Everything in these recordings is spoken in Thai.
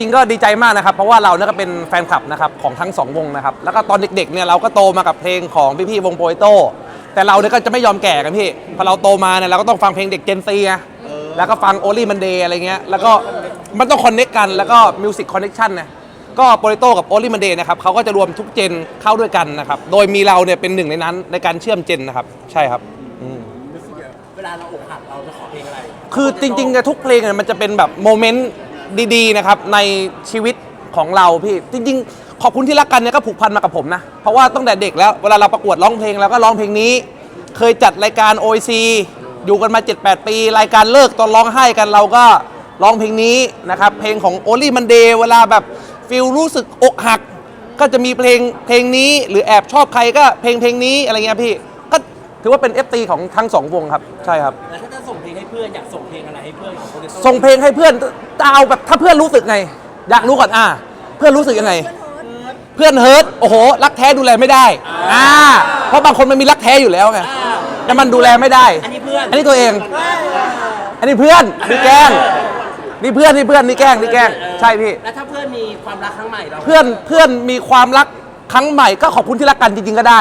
จริงก็ดีใจมากนะครับ เพราะว่าเราเนี่ยก็เป็นแฟนคลับนะครับของทั้งสองวงนะครับ แล้วก็ตอนเด็กๆเนี่ยเราก็โตมากับเพลงของพี่ๆวงโปรยโต้แต่เราเนี่ยก็จะไม่ยอมแก่กันพี่พอเราโตมาเนี่ยเราก็ต้องฟังเพลงเด็กเจนซีไงแล้วก็ฟังโอลี่มันเดย์อะไรเงี้ยแล้วก็มันต้องคอนเน็กกันแล้วก็มิวสิกคอนเน็กชันนะก็โปรยโต้กับโอลี่มันเดย์นะครับเขาก็จะรวมทุกเจนเข้าด้วยกันนะครับโดยมีเราเนี่ยเป็นหนึ่งในนั้นในการเชื่อมเจนนะครับใช่ครับอืม เวลาเราอกหักเราจะขอเพลงอะไร คือจริงๆเนี่ยทุกเพลงเนี่ยมันจะเป็นแบบโมเมนต์ ดีๆนะครับในชีวิตของเราพี่จริง ๆ ขอบคุณที่รักกันเนี่ยก็ผูกพันมากับผมนะ เพราะว่าตั้งแต่เด็กแล้วเวลาเราประกวดร้องเพลงเราก็ร้องเพลงนี้ เคยจัดรายการ OIC อยู่กันมา 7-8 ปี รายการเลิกตอนร้องไห้กันเราก็ร้องเพลงนี้นะครับเพลงของ Only Monday เวลาแบบฟิลรู้สึกอกหัก ก็จะมีเพลงเพลงนี้หรือแอบชอบใครก็เพลงเพลงนี้อะไรเงี้ยพี่ ถือว่าเป็น FT ของทั้งสองวงครับใช่ครับ แล้วถ้าจะส่งเพลงให้เพื่อนอยากส่งเพลงอะไรให้เพื่อนของโปรดิวเซอร์ส่งเพลงให้เพื่อนจะเอาแบบถ้าเพื่อนรู้สึกไง อยากรู้ก่อนอะเพื่อนรู้สึกยังไง เพื่อนเฮิร์ตโอ้โห รักแท้ดูแลไม่ได้อ่าเพราะบางคนมันมีรักแท้อยู่แล้วไงแต่มันดูแลไม่ได้ อันนี้เพื่อนอันนี้ตัวเอง อันนี้เพื่อนนี่แกล้งนี่เพื่อนนี่เพื่อนนี่แกล้งนี่แกล้งใช่พี่ แล้วถ้าเพื่อนมีความรักครั้งใหม่เราเพื่อนเพื่อนมีความรักครั้งใหม่ก็ขอบคุณที่รักกันจริงๆก็ได้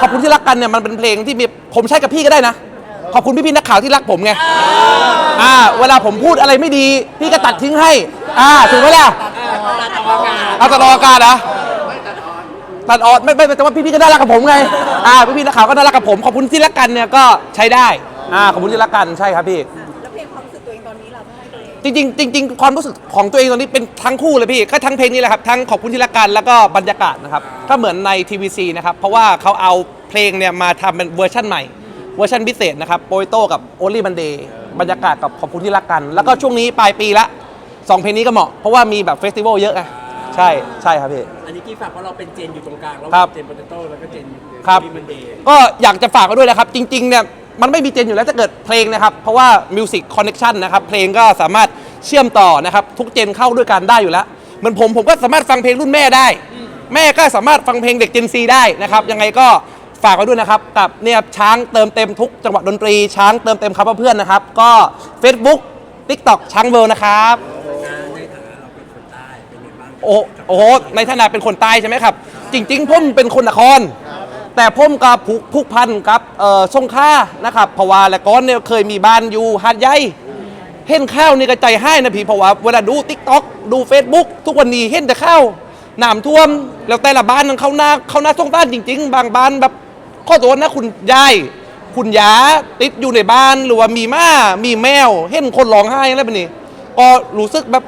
ขอบคุณที่รักกันเนี่ยมันเป็นเพลงที่มีผมใช้กับพี่ก็ได้นะ ขอบคุณพี่ๆนักข่าวที่รักผมไงอ่าเวลาผมพูดอะไรไม่ดี พี่ก็ตัดทิ้งให้ อ่าถูกไหมล่ะเวลาจะออกงานเอาตัดออกอากาศเหรอตัดออกไม่ไม่แต่ว่าพี่ๆก็น่ารักกับผมไงอ่าพี่ๆนักข่าวก็น่ารักกับผมขอบคุณที่รักกันเนี่ยก็ใช้ได้อ่าขอบคุณที่รักกันใช่ครับพี่ จริงๆจริงๆความรู้สึกของตัวเองตอนนี้เป็นทั้งคู่เลยพี่ก็ทั้งเพลงนี้แหละครับทั้งขอบคุณที่รักกันแล้วก็บรรยากาศนะครับก็เหมือนใน TVC นะครับเพราะว่าเขาเอาเพลงเนี่ยมาทำเป็นเวอร์ชันใหม่เวอร์ชันพิเศษนะครับโปรยโต้กับ Only Monday บรรยากาศกับขอบคุณที่รักกัน แล้วก็ช่วงนี้ปลายปีละสองเพลงนี้ก็เหมาะเพราะว่ามีแบบเฟสติวัลเยอะไงใช่ใช่ครับพี่ อันนี้กี้ฝากว่าเราเป็นเจนอยู่ตรงกลางแล้วครับเจนโปเตโต้แล้วก็เจนครับ มันเดย์ ก็อยากจะฝากไว้ด้วยนะครับ จริงๆเนี่ย มันไม่มีเจนอยู่แล้วถ้าเกิดเพลงนะครับ เพราะว่า Music Connection นะครับ เพลงก็สามารถเชื่อมต่อนะครับ ทุกเจนเข้าด้วยกันได้อยู่แล้ว เหมือนผมผมก็สามารถฟังเพลงรุ่นแม่ได้ แม่ก็สามารถฟังเพลงเด็กเจนซีได้นะครับ ยังไงก็ฝากไว้ด้วยนะครับ กับเนี่ยช้างเติมเต็มทุกจังหวะดนตรีช้างเติมเต็มครับเพื่อนๆนะครับ ก็ Facebook TikTok ช้างเวิลด์นะครับงานในฐานะเราเป็นคนใต้เป็นยังไงบ้างโอ้โอ้โหในฐานะเป็นคนใต้ใช่ไหมครับ จริง ๆ ผมเป็นคนนคร แต่ผมกับผูกผูกพันกับเอ่อสงขลานะครับเพราะว่าและก้อนเนี่ยเคยมีบ้านอยู่หาดใหญ่เห็นข้าวนี่ก็ใจให้นะพี่เพราะว่าเวลาดูติ๊กต็อกดู Facebook ทุกวันนี้เห็นแต่ข้าวน้ำท่วม แล้วแต่ละบ้านนั้นเขาหน้าเขาหน้าสงสารจริง ๆ บางบ้านแบบข้อตัวนะคุณยายคุณยาติดอยู่ในบ้านหรือว่ามีหม้ามีแมว เห็นคนร้องไห้อะไรแบบนี้ ก็รู้สึกแบบ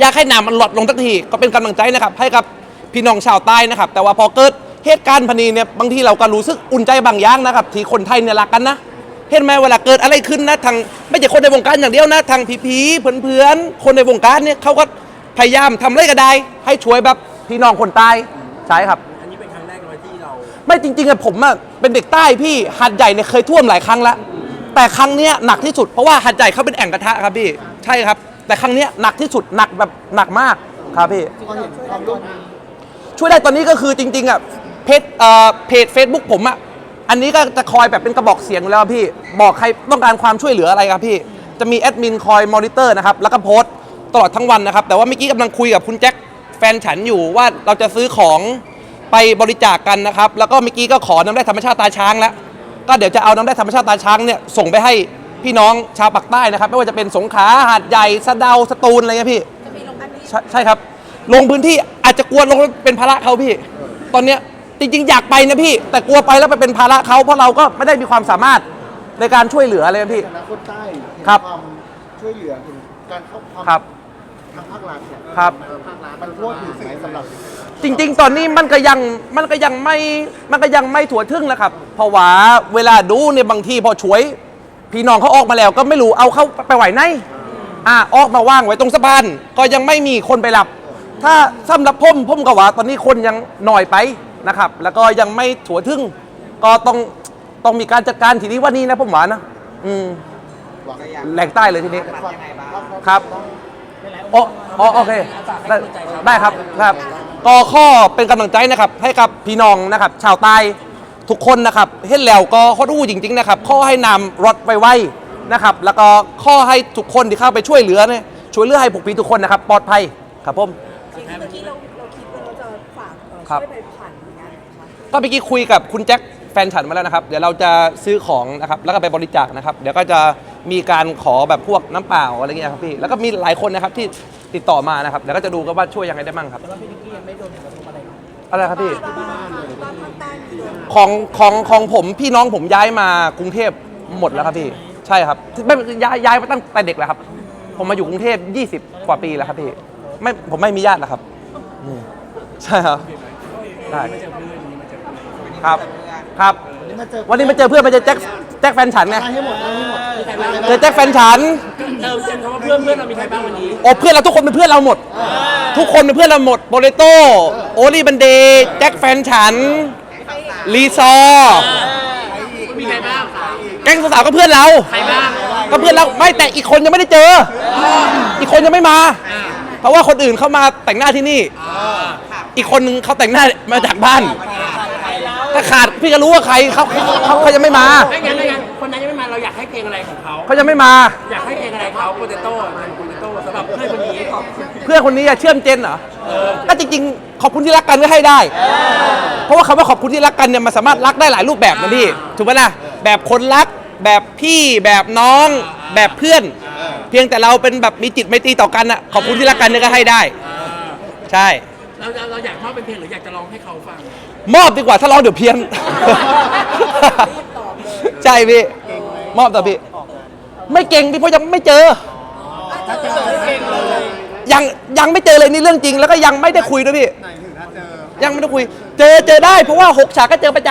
อยากให้น้ำมันลดลงสักทีก็เป็นกำลังใจนะครับ ให้กับพี่น้องชาวใต้นะครับ แต่ว่าพอเกิด เหตุการณ์พะนีเนี่ยบางทีเราก็รู้สึกอุ่นใจบางอย่างนะครับที่คนไทยเนี่ยรักกันนะเห็นไหมเวลาเกิดอะไรขึ้นนะทางไม่ใช่คนในวงการอย่างเดียวนะทางผีๆเพื่อนๆคนในวงการเนี่ยเขาก็พยายามทำอะไรก็ได้ ให้ช่วยแบบพี่น้องคนใต้ใช่ครับ อันนี้เป็นครั้งแรกเลยที่เราไม่จริงๆอะผมอะเป็นเด็กใต้พี่หัดใหญ่เนี่ยเคยท่วมหลายครั้งแล้วแต่ครั้งเนี้ยหนักที่สุดเพราะว่าหัดใหญ่เขาเป็นแอ่งกระทะครับพี่ใช่ครับ แต่ครั้งเนี้ยหนักที่สุดหนักแบบหนักมากครับพี่ ช่วยได้ตอนนี้ก็คือจริงๆอะ เพจเอ่อเพจ Facebook ผมอะอันนี้ก็จะคอยแบบเป็นกระบอกเสียงอยู่แล้วครับพี่บอกใครต้องการความช่วยเหลืออะไรครับพี่ จะมีแอดมินคอยมอนิเตอร์นะครับแล้วก็โพสต์ตลอดทั้งวันนะครับ แต่ว่าเมื่อกี้กำลังคุยกับคุณแจ็คแฟนฉันอยู่ว่าเราจะซื้อของไปบริจาคกันนะครับ แล้วก็เมื่อกี้ก็ขอน้ำแร่ธรรมชาติตาช้างแล้วก็เดี๋ยวจะเอาน้ำแร่ธรรมชาติตาช้างเนี่ยส่งไปให้พี่น้องชาวปากใต้นะครับไม่ว่าจะเป็นสงขลาหาดใหญ่สะเดาสตูลอะไรเงี้ยพี่ จะมีลงอันนี้ใช่ใช่ครับ ลงพื้นที่อาจจะกลัวลงแล้วเป็นภาระเขาพี่ ตอนเนี้ย จริงๆ อยากไปนะพี่ แต่กลัวไปแล้วไปเป็นภาระเขาเพราะเราก็ไม่ได้มีความสามารถในการช่วยเหลืออะไรนะพี่อนาคตใต้เห็นครับความช่วยเหลือเห็นการเข้าความครับ ทางภาครัฐเนี่ยครับเออภาครัฐมันทั่วถึงไหมสำหรับ จริง ๆ ตอนนี้มันก็ยังมันก็ยังไม่มันก็ยังไม่ถั่วถึงแล้วครับ เพราะว่าเวลาดูเนี่ยบางทีพอช่วย พี่น้องเขาออกมาแล้วก็ไม่รู้เอาเข้าไปไหวไหนอ่าออกมาว่างไว้ตรงสะพานก็ยังไม่มีคนไปรับ ถ้าสำหรับผมผมก็ว่าตอนนี้คนยังหน่อยไป นะครับ แล้วก็ยังไม่ถั่วถึง ก็ต้องต้องมีการจัดการทีนี้ว่านี้นะผมว่านะ อืมแหล่งใต้เลยทีนี้ครับโอโอโอเคได้ได้ครับครับก็ข้อเป็นกำลังใจนะครับ ให้กับพี่น้องนะครับ ชาวใต้ทุกคนนะครับเห็นแล้วก็ข้อรู้จริง ๆ นะครับ ข้อให้นำรถไวๆนะครับ แล้วก็ข้อให้ทุกคนที่เข้าไปช่วยเหลือเนี่ยช่วยเหลือให้พวกพี่ทุกคนนะครับ ปลอดภัยครับผมจริงๆเมื่อกี้เราเราคิดว่าเราจะฝากเอ่อครับช่วยไป ผ่านงานนะคะก็เมื่อกี้คุยกับคุณแจ็คแฟนฉันมาแล้วนะครับ เดี๋ยวเราจะซื้อของนะครับ แล้วก็ไปบริจาคนะครับ เดี๋ยวก็จะมีการขอแบบพวกน้ำเปล่าอะไรเงี้ยครับพี่ แล้วก็มีหลายคนนะครับที่ติดต่อมานะครับ เดี๋ยวก็จะดูกันว่าช่วยยังไงได้บ้างครับ แต่ว่าพี่นิกกี้ยังไม่โดนกระทบอะไรอะไรครับพี่บ้านบ้านบ้านภาคใต้มีโดนของของของผมพี่น้องผมย้ายมากรุงเทพหมดแล้วครับพี่ ใช่ครับไม่ย้ายย้ายมาตั้งแต่เด็กแล้วครับ ผมมาอยู่กรุงเทพ20 กว่าปีแล้วครับพี่ไม่ผมไม่มีญาติแล้วครับอืมใช่ครับ ได้ครับครับวันนี้มาเจอวันนี้มาเจอเพื่อนมาเจอแจ็คแจ็คแฟนฉันไงให้หมดให้หมดเจอแจ็คแฟนฉันเติมเต็มคำว่าเพื่อนเพื่อนเรามีใครบ้างวันนี้โอ้เพื่อนเราทุกคนเป็นเพื่อนเราหมด ทุกคนเป็นเพื่อนเราหมดโบเลโต้โอลีบันเดย์แจ็คแฟนฉันลีซอร์มีใครบ้างแก๊งสาวๆก็เพื่อนเราใครบ้างก็เพื่อนเราไม่แต่อีกคนยังไม่ได้เจอ อีกคนยังไม่มา เพราะว่าคนอื่นเข้ามาแต่งหน้าที่นี่ อีกคนนึงเขาแต่งหน้ามาจากบ้าน ถ้าขาดพี่ก็รู้ว่าใครเขาเขาเขายังไม่มาไม่งั้นไม่งั้นคนนั้นยังไม่มาเราอยากให้เพลงอะไรของเขาเขายังไม่มา อยากให้เพลงอะไรเขาโปเตโต้โปเตโต้สำหรับเพื่อนคนนี้เพื่อนคนนี้อะเชื่อมเจนเหรอก็จริงๆ ขอบคุณที่รักกันก็ให้ได้ เพราะว่าคำว่าขอบคุณที่รักกันเนี่ยมันสามารถรักได้หลายรูปแบบนะพี่ถูกไหมล่ะแบบคนรักแบบพี่แบบน้องแบบเพื่อน เพียงแต่เราเป็นแบบมีจิตไมตรีต่อกันอะขอบคุณที่รักกันเนี่ยก็ให้ได้ ใช่ เราเราเราอยากมอบเป็นเพลงหรืออยากจะร้องให้เขาฟังมอบดีกว่าถ้าร้องเดี๋ยวเพี้ยน ใช่พี่ มอบต่อพี่ ไม่เก่งพี่เพราะยังไม่เจอถ้าเจอเก่งเลยยังยังไม่เจอเลยนี่เรื่องจริง แล้วก็ยังไม่ได้คุยด้วยพี่ไหนถึงถ้าเจอยังไม่ได้คุย เจอเจอได้เพราะว่าหกฉากก็เจอประจ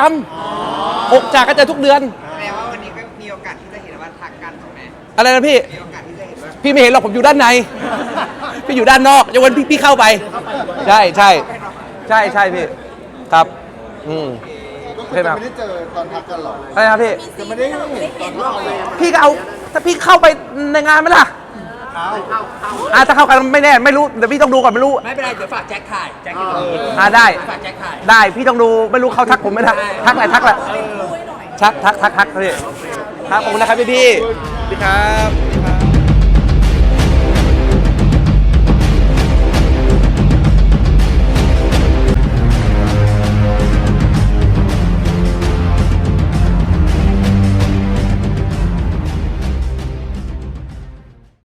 ำหกฉากก็เจอทุกเดือนแสดงว่าวันนี้ก็มีโอกาสที่จะเห็นว่าทักกันถูกไหมอะไรนะพี่ มีโอกาสที่จะเห็นว่าพี่ไม่เห็นหรอกผมอยู่ด้านใน พี่อยู่ด้านนอกยกเว้นพี่พี่เข้าไป ใช่ใช่ใช่ใช่พี่ ครับ อืม ก็คือจะไม่ได้เจอตอนทักกันหรอกอะไรครับพี่มีซีนที่เราได้เห็นว่าเออพี่ก็เอาถ้าพี่เข้าไปในงานไหมล่ะอาจจะถ้าเข้ากันไม่แน่ไม่รู้เดี๋ยวพี่ต้องดูก่อนไม่รู้ไม่เป็นไร เดี๋ยวฝากแจ็คถ่ายแจ็คอยู่ตรงนี้อ่าได้ ฝากแจ็คถ่ายได้พี่ต้องดูไม่รู้เขาทักผมไหมทักทักแหละทักแหละเป็นคู่ให้หน่อยทักทักทักทักพี่ครับขอบคุณนะครับพี่พี่สวัสดีครับ